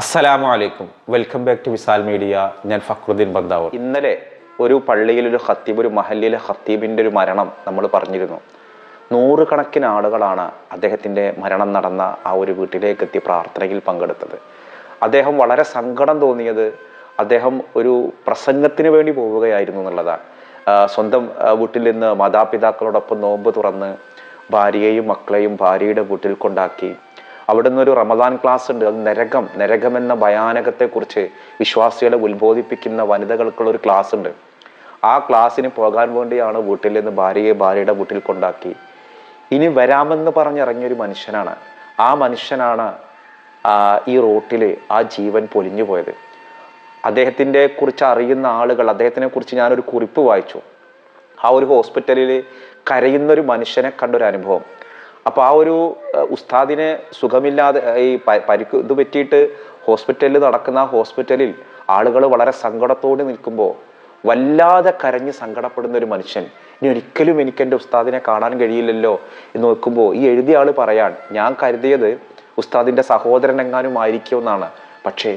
അസ്സലാമു അലൈക്കും. Welcome back to Visal media ഞാൻ ഫക്രുദ്ദീൻ ബന്ദാവൂർ ഇന്നലെ ഒരു പള്ളിയിൽ ഒരു ഖത്തീബ് ഒരു മഹല്ലിലെ ഖത്തീബിന്റെ ഒരു മരണം നമ്മൾ പറഞ്ഞിരുന്നു. നൂറുകണക്കിന് ആളുകളാണ് അദ്ദേഹത്തിന്റെ മരണം നടന്ന ആ ഒരു വീട്ടിലേക്ക് എത്തി പ്രാർത്ഥനയിൽ പങ്കെടുത്തത്. അദ്ദേഹം വളരെ സങ്കടം തോന്നിയത് അദ്ദേഹം ഒരു പ്രസംഗത്തിന് വേണ്ടി പോവുകയായിരുന്നു എന്നുള്ളതാണ്. സ്വന്തം വീട്ടിൽ നിന്ന് മാതാപിതാക്കളോടൊപ്പം നോമ്പ് തുറന്ന് ഭാര്യയെയും മക്കളെയും ഭാര്യയുടെ വീട്ടിൽ കൊണ്ടാക്കി അവിടുന്ന് ഒരു റമദാൻ ക്ലാസ് ഉണ്ട്. അത് നരകം നരകം എന്ന ഭയാനകത്തെക്കുറിച്ച് വിശ്വാസികളെ ഉത്ബോധിപ്പിക്കുന്ന വനിതകൾക്കുള്ള ഒരു ക്ലാസ് ഉണ്ട്. ആ ക്ലാസ്സിന് പോകാൻ വേണ്ടിയാണ് വീട്ടിൽ നിന്ന് ഭാര്യയെ ഭാര്യയുടെ വീട്ടിൽ കൊണ്ടാക്കി. ഇനി വരാമെന്ന് പറഞ്ഞിറങ്ങിയൊരു മനുഷ്യനാണ്. ആ മനുഷ്യനാണ് ഈ റോട്ടിൽ ആ ജീവൻ പൊലിഞ്ഞു പോയത്. അദ്ദേഹത്തിന്റെ കുറിച്ച് അറിയുന്ന ആളുകൾ അദ്ദേഹത്തിനെ കുറിച്ച് ഞാനൊരു കുറിപ്പ് വായിച്ചു. ആ ഒരു ഹോസ്പിറ്റലിൽ കരയുന്ന ഒരു മനുഷ്യനെ കണ്ടൊരു അനുഭവം അപ്പോൾ ആ ഒരു ഉസ്താദിനെ സുഖമില്ലാതെ ഈ പരിക്ക് ഇത് പറ്റിയിട്ട് ഹോസ്പിറ്റലിൽ നടക്കുന്ന ഹോസ്പിറ്റലിൽ ആളുകൾ വളരെ സങ്കടത്തോടെ നിൽക്കുമ്പോൾ വല്ലാതെ കരഞ്ഞ് സങ്കടപ്പെടുന്ന ഒരു മനുഷ്യൻ ഇനി ഒരിക്കലും എനിക്ക് എന്റെ ഉസ്താദിനെ കാണാൻ കഴിയില്ലല്ലോ എന്ന് നോക്കുമ്പോൾ ഈ എഴുതിയ ആൾ പറയാൻ ഞാൻ കരുതിയത് ഉസ്താദിന്റെ സഹോദരൻ എങ്ങാനും ആയിരിക്കുമെന്നാണ്. പക്ഷേ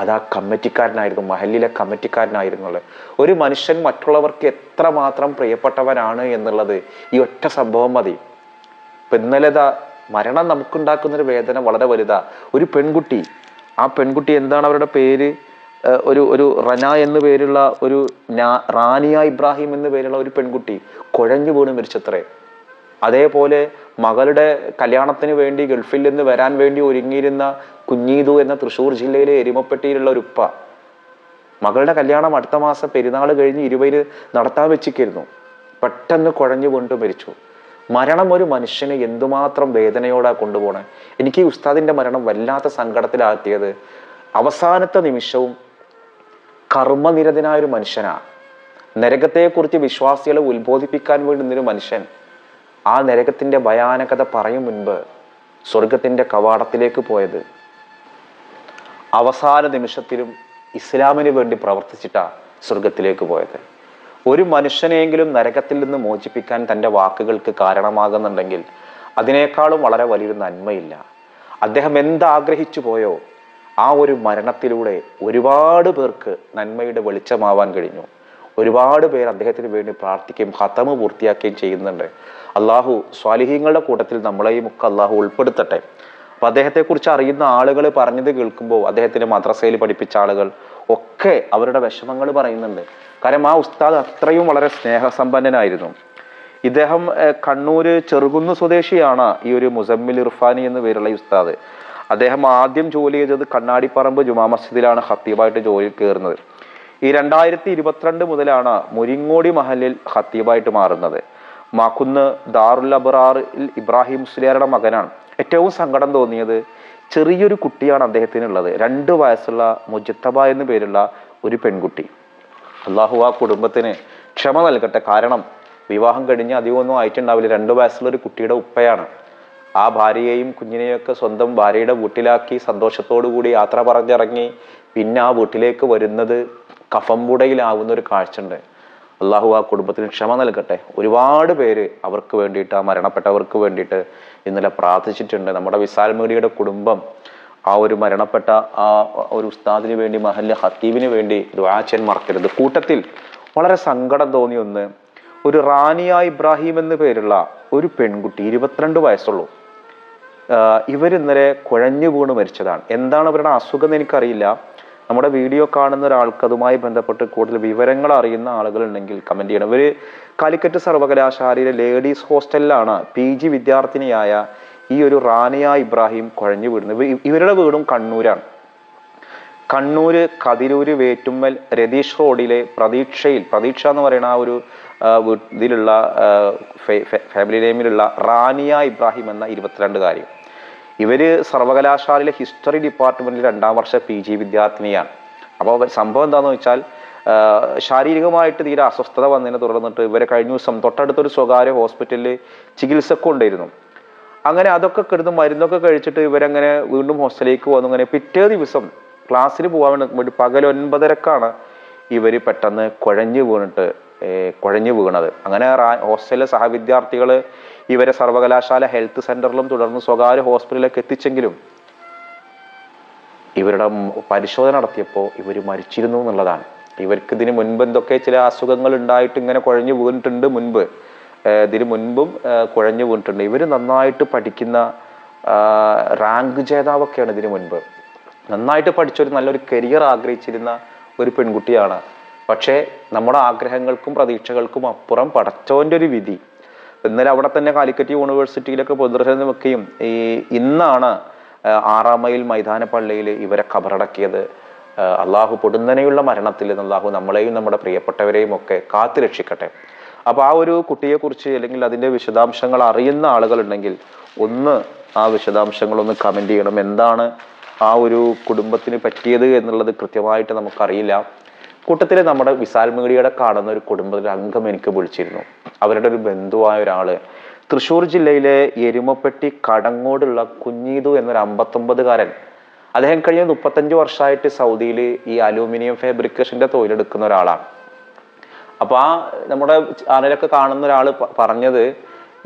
അത് ആ കമ്മിറ്റിക്കാരനായിരുന്നു മഹലിലെ കമ്മിറ്റിക്കാരനായിരുന്നുള്ളത് ഒരു മനുഷ്യൻ മറ്റുള്ളവർക്ക് എത്രമാത്രം പ്രിയപ്പെട്ടവനാണ് എന്നുള്ളത് ഈ ഒറ്റ സംഭവം മതി. ഇപ്പൊ മരണം നമുക്കുണ്ടാക്കുന്നൊരു വേദന വളരെ വലുതാ. ഒരു പെൺകുട്ടി ആ പെൺകുട്ടി എന്താണ് അവരുടെ പേര്? ഒരു ഒരു റന എന്ന് പേരുള്ള ഒരു റാനിയ ഇബ്രാഹിം എന്ന് പേരുള്ള ഒരു പെൺകുട്ടി കുഴഞ്ഞു വീണ് മരിച്ചത്രേ. അതേപോലെ മകളുടെ കല്യാണത്തിന് വേണ്ടി ഗൾഫിൽ നിന്ന് വരാൻ വേണ്ടി ഒരുങ്ങിയിരുന്ന കുഞ്ഞീതു എന്ന തൃശ്ശൂർ ജില്ലയിലെ എരുമപ്പെട്ടിയിലുള്ള ഒരു ഉപ്പ. മകളുടെ കല്യാണം അടുത്ത മാസം പെരുന്നാൾ കഴിഞ്ഞ് ഇരുപതിന് നടത്താൻ വെച്ചിരിക്കുന്നു. പെട്ടെന്ന് കുഴഞ്ഞു വീണ്ടും മരിച്ചു. മരണം ഒരു മനുഷ്യനെ എന്തുമാത്രം വേദനയോടെ കൊണ്ടുപോകണേ എനിക്ക് ഈ ഉസ്താദിന്റെ മരണം വല്ലാത്ത സങ്കടത്തിലാക്കിയത് അവസാനത്തെ നിമിഷവും കർമ്മനിരതനായ ഒരു മനുഷ്യനാ. നരകത്തെക്കുറിച്ച് വിശ്വാസികളെ ഉത്ബോധിപ്പിക്കാൻ വേണ്ടി മനുഷ്യൻ. ആ നരകത്തിന്റെ ഭയാനകത പറയും മുൻപ് സ്വർഗത്തിന്റെ കവാടത്തിലേക്ക് പോയത്. അവസാന നിമിഷത്തിലും ഇസ്ലാമിന് വേണ്ടി പ്രവർത്തിച്ചിട്ടാണ് സ്വർഗത്തിലേക്ക് പോയത്. ഒരു മനുഷ്യനെയെങ്കിലും നരകത്തിൽ നിന്ന് മോചിപ്പിക്കാൻ തന്റെ വാക്കുകൾക്ക് കാരണമാകുന്നുണ്ടെങ്കിൽ അതിനേക്കാളും വളരെ വലിയൊരു നന്മയില്ല. അദ്ദേഹം എന്താഗ്രഹിച്ചു പോയോ? ആ ഒരു മരണത്തിലൂടെ ഒരുപാട് പേർക്ക് നന്മയുടെ വെളിച്ചമാവാൻ കഴിഞ്ഞു. ഒരുപാട് പേർ അദ്ദേഹത്തിന് വേണ്ടി പ്രാർത്ഥിക്കുകയും ഹതമ് പൂർത്തിയാക്കുകയും ചെയ്യുന്നുണ്ട്. അള്ളാഹു സ്വാലിഹീങ്ങളുടെ കൂട്ടത്തിൽ നമ്മളെയും ഒക്കെ അള്ളാഹു ഉൾപ്പെടുത്തട്ടെ. അപ്പൊ അദ്ദേഹത്തെക്കുറിച്ച് അറിയുന്ന ആളുകൾ പറഞ്ഞത് കേൾക്കുമ്പോൾ അദ്ദേഹത്തിന് മദ്രസയിൽ പഠിപ്പിച്ച ആളുകൾ ഒക്കെ അവരുടെ വിഷമങ്ങൾ പറയുന്നുണ്ട്. കാരണം ആ ഉസ്താദ് അത്രയും വളരെ സ്നേഹസമ്പന്നനായിരുന്നു. ഇദ്ദേഹം കണ്ണൂര് ചെറുകുന്ന് സ്വദേശിയാണ് ഈ ഒരു മുസമ്മിൽ ഇർഫാനി എന്ന് പേരുള്ള ഉസ്താദ്. അദ്ദേഹം ആദ്യം ജോലി ചെയ്തത് കണ്ണാടിപ്പറമ്പ് ജുമാ മസ്ജിദിലാണ് ഹത്തീബായിട്ട് ജോലി കയറുന്നത്. ഈ രണ്ടായിരത്തി ഇരുപത്തിരണ്ട് മുതലാണ് മുരിങ്ങോടി മഹലിൽ ഹത്തീബായിട്ട് മാറുന്നത്. മാക്കുന്ന് ദാറുൽ അബറാറിൽ ഇബ്രാഹിം മുസ്ലിയാരുടെ മകനാണ്. ഏറ്റവും സങ്കടം തോന്നിയത് ചെറിയൊരു കുട്ടിയാണ് അദ്ദേഹത്തിനുള്ളത്. രണ്ട് വയസ്സുള്ള മുജിത്തബ എന്നു പേരുള്ള ഒരു പെൺകുട്ടി. അള്ളാഹു ആ കുടുംബത്തിന് ക്ഷമ നൽകട്ടെ. കാരണം വിവാഹം കഴിഞ്ഞ് അധികമൊന്നും ആയിട്ടുണ്ടാവില്ല. രണ്ട് വയസ്സുള്ള ഒരു കുട്ടിയുടെ ഉപ്പയാണ്. ആ ഭാര്യയെയും കുഞ്ഞിനെയും ഒക്കെ സ്വന്തം ഭാര്യയുടെ വീട്ടിലാക്കി കൂടി യാത്ര പറഞ്ഞിറങ്ങി പിന്നെ ആ വീട്ടിലേക്ക് വരുന്നത് കഫമ്പുടയിലാവുന്ന ഒരു കാഴ്ചയുണ്ട്. അള്ളാഹു ആ കുടുംബത്തിന് ക്ഷമ നൽകട്ടെ. ഒരുപാട് പേര് അവർക്ക് വേണ്ടിയിട്ട് ആ മരണപ്പെട്ടവർക്ക് വേണ്ടിയിട്ട് ഇന്നലെ പ്രാർത്ഥിച്ചിട്ടുണ്ട്. നമ്മുടെ വിസാൽ മീഡിയയുടെ കുടുംബം ആ ഒരു മരണപ്പെട്ട ആ ഒരു ഉസ്താദിന് വേണ്ടി മഹല്ല് ഹത്തീബിന് വേണ്ടി ദ്വാചൻ മറക്കരുത് കൂട്ടത്തിൽ വളരെ സങ്കടം തോന്നിയ ഒന്ന്. ഒരു റാനിയ ഇബ്രാഹിം എന്ന് പേരുള്ള ഒരു പെൺകുട്ടി ഇരുപത്തിരണ്ട് വയസ്സുള്ളൂ. ഇവർ ഇവരിന്നലെ കുഴഞ്ഞു വീണ് മരിച്ചതാണ്. എന്താണ് അവരുടെ അസുഖം എന്ന് എനിക്കറിയില്ല. നമ്മുടെ വീഡിയോ കാണുന്ന ഒരാൾക്ക് അതുമായി ബന്ധപ്പെട്ട് കൂടുതൽ വിവരങ്ങൾ അറിയുന്ന ആളുകൾ ഉണ്ടെങ്കിൽ കമന്റ് ചെയ്യണം. ഒരു കാലിക്കറ്റ് സർവകലാശാലയിലെ ലേഡീസ് ഹോസ്റ്റലിലാണ് പി ജി വിദ്യാർത്ഥിനിയായ ഈ ഒരു റാനിയ ഇബ്രാഹിം കുഴഞ്ഞു വീടുന്നത് ഇവരുടെ വീടും കണ്ണൂരാണ്. കണ്ണൂര് കതിരൂര് വേറ്റുമ്മൽ രതീഷ് റോഡിലെ പ്രതീക്ഷയിൽ പ്രതീക്ഷ എന്ന് പറയുന്ന ആ ഒരു ഇതിലുള്ള ഫാമിലി നെയിമിലുള്ള റാനിയ ഇബ്രാഹിം എന്ന ഇരുപത്തിരണ്ടുകാരി ഇവർ സർവകലാശാലയിലെ ഹിസ്റ്ററി ഡിപ്പാർട്ട്മെന്റിൽ രണ്ടാം വർഷ പി ജി വിദ്യാർത്ഥിനിയാണ്. അപ്പോൾ സംഭവം എന്താണെന്ന് വെച്ചാൽ ശാരീരികമായിട്ട് തീരെ അസ്വസ്ഥത വന്നതിനെ തുടർന്നിട്ട് ഇവരെ കഴിഞ്ഞ ദിവസം തൊട്ടടുത്തൊരു സ്വകാര്യ ഹോസ്പിറ്റലിൽ ചികിത്സക്കുണ്ടായിരുന്നു അങ്ങനെ അതൊക്കെ കിടന്ന് മരുന്നൊക്കെ കഴിച്ചിട്ട് ഇവരങ്ങനെ വീണ്ടും ഹോസ്റ്റലിലേക്ക് വന്നു. അങ്ങനെ പിറ്റേ ദിവസം ക്ലാസ്സിൽ പോകാൻ വേണ്ടി- പകൽ ഒൻപതരക്കാണ് ഇവർ പെട്ടെന്ന് കുഴഞ്ഞു വീണിട്ട് കുഴഞ്ഞു വീണത്. അങ്ങനെ ഹോസ്റ്റലിലെ സഹവിദ്യാർത്ഥികൾ ഇവരെ സർവകലാശാല ഹെൽത്ത് സെന്ററിലും തുടർന്ന് സ്വകാര്യ ഹോസ്പിറ്റലിലേക്ക് എത്തിച്ചെങ്കിലും ഇവരുടെ പരിശോധന നടത്തിയപ്പോൾ ഇവർ മരിച്ചിരുന്നു എന്നുള്ളതാണ്. ഇവർക്ക് ഇതിന് മുൻപ് എന്തൊക്കെ ചില അസുഖങ്ങൾ ഉണ്ടായിട്ട് ഇങ്ങനെ കുഴഞ്ഞു വീണിട്ടുണ്ട് മുൻപ്. ഇതിന് മുൻപും കുഴഞ്ഞു വീണിട്ടുണ്ട്. ഇവർ നന്നായിട്ട് പഠിക്കുന്ന റാങ്ക് ജേതാവൊക്കെയാണ് ഇതിന് മുൻപ്. നന്നായിട്ട് പഠിച്ചൊരു നല്ലൊരു കരിയർ ആഗ്രഹിച്ചിരുന്ന ഒരു പെൺകുട്ടിയാണ്. പക്ഷേ നമ്മുടെ ആഗ്രഹങ്ങൾക്കും പ്രതീക്ഷകൾക്കും അപ്പുറം പടച്ചവന്റെ ഒരു വിധി ഇന്നലെ അവിടെ തന്നെ കാലിക്കറ്റ് യൂണിവേഴ്സിറ്റിയിലൊക്കെ പൊതുദർശനം വെക്കുകയും ഈ ഇന്നാണ് ആറാം മൈൽ മൈതാനപ്പള്ളിയിൽ ഇവരെ ഖബറടക്കിയത് ആ, അള്ളാഹു പൊടുന്നനെയുള്ള മരണത്തിൽ നിന്ന് അള്ളാഹു നമ്മളെയും നമ്മുടെ പ്രിയപ്പെട്ടവരെയും ഒക്കെ കാത്തു രക്ഷിക്കട്ടെ. അപ്പോൾ ആ ഒരു കുട്ടിയെക്കുറിച്ച് അല്ലെങ്കിൽ അതിന്റെ വിശദാംശങ്ങൾ അറിയുന്ന ആളുകളുണ്ടെങ്കിൽ ഒന്ന് ആ വിശദാംശങ്ങളൊന്ന് കമന്റ് ചെയ്യണം. എന്താണ് ആ ഒരു കുടുംബത്തിന് പറ്റിയത് എന്നുള്ളത് കൃത്യമായിട്ട് നമുക്കറിയില്ല. കൂട്ടത്തിൽ നമ്മുടെ വിശാൽ മീഡിയയുടെ കാണുന്ന ഒരു കുടുംബത്തിലെ അംഗം എനിക്ക് വിളിച്ചിരുന്നു. അവരുടെ ഒരു ബന്ധുവായ ഒരാൾ. തൃശ്ശൂർ ജില്ലയിലെ എരുമപ്പെട്ടി കടങ്ങോടുള്ള കുഞ്ഞീതു എന്നൊരു അമ്പത്തൊമ്പതുകാരൻ. അദ്ദേഹം കഴിഞ്ഞ മുപ്പത്തഞ്ച് വർഷമായിട്ട് സൗദിയിൽ ഈ അലൂമിനിയം ഫാബ്രിക്കേഷന്റെ തൊഴിലെടുക്കുന്ന ഒരാളാണ്. അപ്പൊ ആ നമ്മുടെ ചാനലൊക്കെ കാണുന്ന ഒരാൾ പറഞ്ഞത്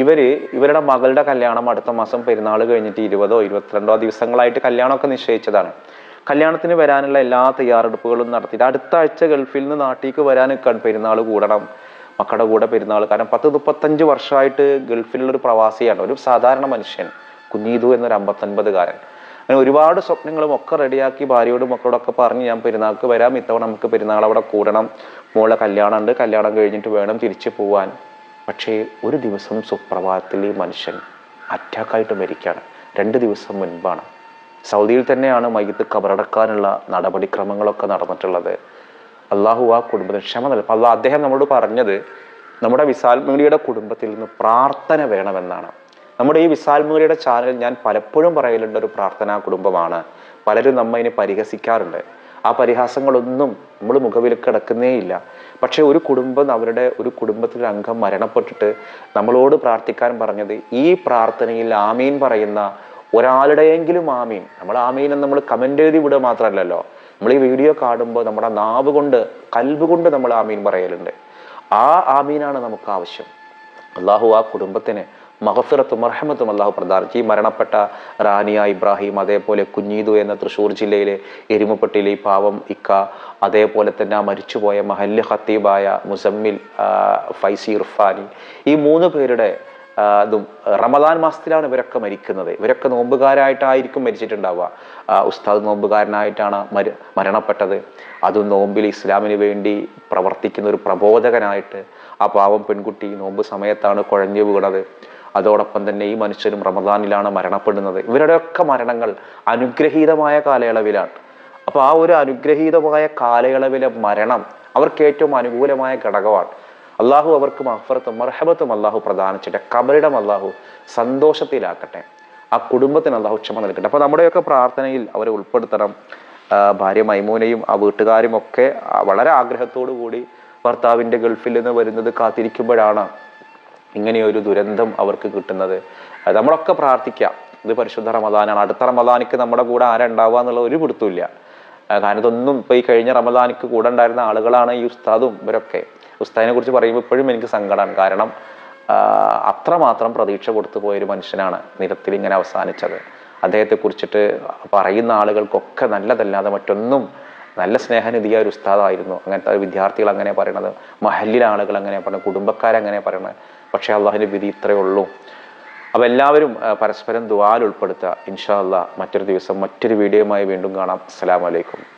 ഇവർ ഇവരുടെ മകളുടെ കല്യാണം അടുത്ത മാസം പെരുന്നാൾ കഴിഞ്ഞിട്ട് ഇരുപതോ ഇരുപത്തിരണ്ടോ ദിവസങ്ങളായിട്ട് കല്യാണമൊക്കെ നിശ്ചയിച്ചതാണ്. കല്യാണത്തിന് വരാനുള്ള എല്ലാ തയ്യാറെടുപ്പുകളും നടത്തിയിട്ട് അടുത്ത ആഴ്ച ഗൾഫിൽ നിന്ന് നാട്ടിലേക്ക് വരാൻ പെരുന്നാൾ കൂടണം. മക്കളുടെ കൂടെ പെരുന്നാൾ. കാരണം പത്ത് മുപ്പത്തഞ്ച് വർഷമായിട്ട് ഗൾഫിലുള്ള ഒരു പ്രവാസിയാണ്. ഒരു സാധാരണ മനുഷ്യൻ. കുഞ്ഞീതു എന്നൊരു അമ്പത്തൊൻപതുകാരൻ. അങ്ങനെ ഒരുപാട് സ്വപ്നങ്ങളും ഒക്കെ റെഡിയാക്കി ഭാര്യയോടും മക്കളോടൊക്കെ പറഞ്ഞ് ഞാൻ പെരുന്നാൾക്ക് വരാം. ഇത്തവണ നമുക്ക് പെരുന്നാൾ അവിടെ കൂടണം. മോളെ കല്യാണം ഉണ്ട് കല്യാണം കഴിഞ്ഞിട്ട് വേണം തിരിച്ചു പോവാൻ. പക്ഷേ ഒരു ദിവസം സുപ്രഭാതത്തിൽ ഈ മനുഷ്യൻ അറ്റാക്കായിട്ട് മരിക്കുകയാണ്. രണ്ട് ദിവസം മുൻപാണ്. സൗദിയിൽ തന്നെയാണ് മയ്യത്ത് കബറടക്കാനുള്ള നടപടിക്രമങ്ങളൊക്കെ നടന്നിട്ടുള്ളത്. അള്ളാഹു ആ കുടുംബത്തിന് ക്ഷമ നൽകും. അള്ളാഹ് അദ്ദേഹം നമ്മളോട് പറഞ്ഞത് നമ്മുടെ വിശാൽ കുടുംബത്തിൽ നിന്ന് പ്രാർത്ഥന വേണമെന്നാണ്. നമ്മുടെ ഈ വിശാൽ മീഡിയയുടെ ചാനൽ ഞാൻ പലപ്പോഴും പറയലുണ്ട് ഒരു പ്രാർത്ഥനാ കുടുംബമാണ്. പലരും നമ്മ പരിഹസിക്കാറുണ്ട്. ആ പരിഹാസങ്ങളൊന്നും നമ്മൾ മുഖവിൽ കിടക്കുന്നേയില്ല. പക്ഷെ ഒരു കുടുംബം അവരുടെ ഒരു കുടുംബത്തിലെ അംഗം മരണപ്പെട്ടിട്ട് നമ്മളോട് പ്രാർത്ഥിക്കാൻ പറഞ്ഞത് ഈ പ്രാർത്ഥനയിൽ ആമീൻ പറയുന്ന ഒരാളുടെയെങ്കിലും ആമീൻ. നമ്മൾ ആമീൻ എന്ന് നമ്മൾ കമന്റ് എഴുതി വിടുക മാത്രമല്ലല്ലോ. നമ്മൾ ഈ വീഡിയോ കാണുമ്പോൾ നമ്മുടെ നാവ് കൊണ്ട് കൽബ് കൊണ്ട് നമ്മൾ ആമീൻ പറയലുണ്ട്. ആ ആമീനാണ് നമുക്ക് ആവശ്യം. അള്ളാഹു ആ കുടുംബത്തിന് മഹഫിറത്തും മർഹമത്തും അള്ളാഹു പ്രദാനം ഈ മരണപ്പെട്ട റാനിയ ഇബ്രാഹിം അതേപോലെ കുഞ്ഞീദു എന്ന തൃശ്ശൂർ ജില്ലയിലെ എരുമപ്പെട്ടിയിലെ ഈ പാവം ഇക്ക അതേപോലെ തന്നെ ആ മരിച്ചുപോയ മഹല്ല് ഖത്തീബായ മുസമ്മിൽ ഫൈസി ഇർഫാനി ഈ മൂന്ന് പേരുടെ ഇതും റമദാൻ മാസത്തിലാണ് ഇവരൊക്കെ മരിക്കുന്നത്. ഇവരൊക്കെ നോമ്പുകാരായിട്ടായിരിക്കും മരിച്ചിട്ടുണ്ടാവുക. ഉസ്താദ് നോമ്പുകാരനായിട്ടാണ് മര മരണപ്പെട്ടത്. അതും നോമ്പിൽ ഇസ്ലാമിന് വേണ്ടി പ്രവർത്തിക്കുന്ന ഒരു പ്രബോധകനായിട്ട് ആ പാവം പെൺകുട്ടി നോമ്പ് സമയത്താണ് കുഴഞ്ഞു വീണത്. അതോടൊപ്പം തന്നെ ഈ മനുഷ്യരും റമദാനിലാണ് മരണപ്പെടുന്നത്. ഇവരുടെയൊക്കെ മരണങ്ങൾ അനുഗ്രഹീതമായ കാലയളവിലാണ്. അപ്പോൾ ആ ഒരു അനുഗ്രഹീതമായ കാലയളവിലെ മരണം അവർക്ക് ഏറ്റവും അനുകൂലമായ ഘടകമാണ്. അള്ളാഹു അവർക്ക് മഹഫറത്തും മർഹബത്തും അള്ളാഹു പ്രധാനിച്ചിട്ട് കബറിടം അള്ളാഹു സന്തോഷത്തിലാക്കട്ടെ ആ കുടുംബത്തിന് അള്ളാഹു ക്ഷമ നൽകട്ടെ. അപ്പോൾ നമ്മുടെയൊക്കെ പ്രാർത്ഥനയിൽ അവരെ ഉൾപ്പെടുത്തണം. ഭാര്യ മൈമൂനയും ആ വീട്ടുകാരും ഒക്കെ വളരെ ആഗ്രഹത്തോടു കൂടി ഭർത്താവിന്റെ ഗൾഫിൽ നിന്ന് വരുന്നത് കാത്തിരിക്കുമ്പോഴാണ് ഇങ്ങനെയൊരു ദുരന്തം അവർക്ക് കിട്ടുന്നത്. നമ്മളൊക്കെ പ്രാർത്ഥിക്കാം. ഇത് പരിശുദ്ധ റമദാനാണ്. അടുത്ത റമദാനിക്ക് നമ്മുടെ കൂടെ ആരാ ഉണ്ടാവുക എന്നുള്ള ഒരു പിടുത്തമില്ല കാരണം ഇതൊന്നും ഇപ്പൊ ഈ കഴിഞ്ഞ റമദാനിക്ക് കൂടെ ഉണ്ടായിരുന്ന ആളുകളാണ് ഈ ഉസ്താദും ഇവരൊക്കെ. ഉസ്താദിനെ കുറിച്ച് പറയുമ്പോൾ ഇപ്പോഴും എനിക്ക് സങ്കടമാണ്. കാരണം അത്രമാത്രം പ്രതീക്ഷ കൊടുത്തു പോയൊരു മനുഷ്യനാണ് നിരത്തിൽ ഇങ്ങനെ അവസാനിച്ചത്. അദ്ദേഹത്തെ കുറിച്ചിട്ട് പറയുന്ന ആളുകൾക്കൊക്കെ നല്ലതല്ലാതെ മറ്റൊന്നും നല്ല സ്നേഹനിധിയ ഒരു ഉസ്താദായിരുന്നു. അങ്ങനത്തെ വിദ്യാർത്ഥികൾ അങ്ങനെ പറയണത് മഹല്ലിലെ ആളുകൾ അങ്ങനെ പറയുന്നത് കുടുംബക്കാരങ്ങനെ പറയണത്. പക്ഷേ അള്ളാഹിന്റെ വിധി ഇത്രയേ ഉള്ളൂ. അപ്പോൾ എല്ലാവരും പരസ്പരം ദുവാൽ ഉൾപ്പെടുത്തുക. ഇൻഷാ അള്ളാഹ് മറ്റൊരു ദിവസം മറ്റൊരു വീഡിയോയുമായി വീണ്ടും കാണാം. അസ്സാം അലൈക്കും.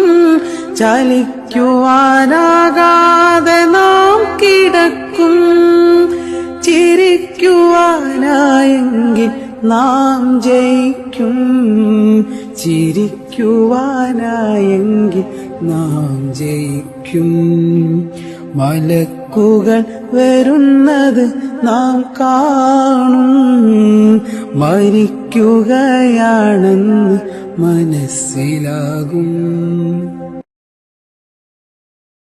ചലിക്കുവാനാകാതെ നാം കിടക്കും. ചിരിക്കുവാനായെങ്കിൽ നാം ജയിക്കും. ചിരിക്കുവാനായെങ്കിൽ നാം ജയിക്കും. മലക്കുകൾ വരുന്നത് നാം കാണും. മരിക്കുകയാണെന്ന് മനസ്സിലാകും.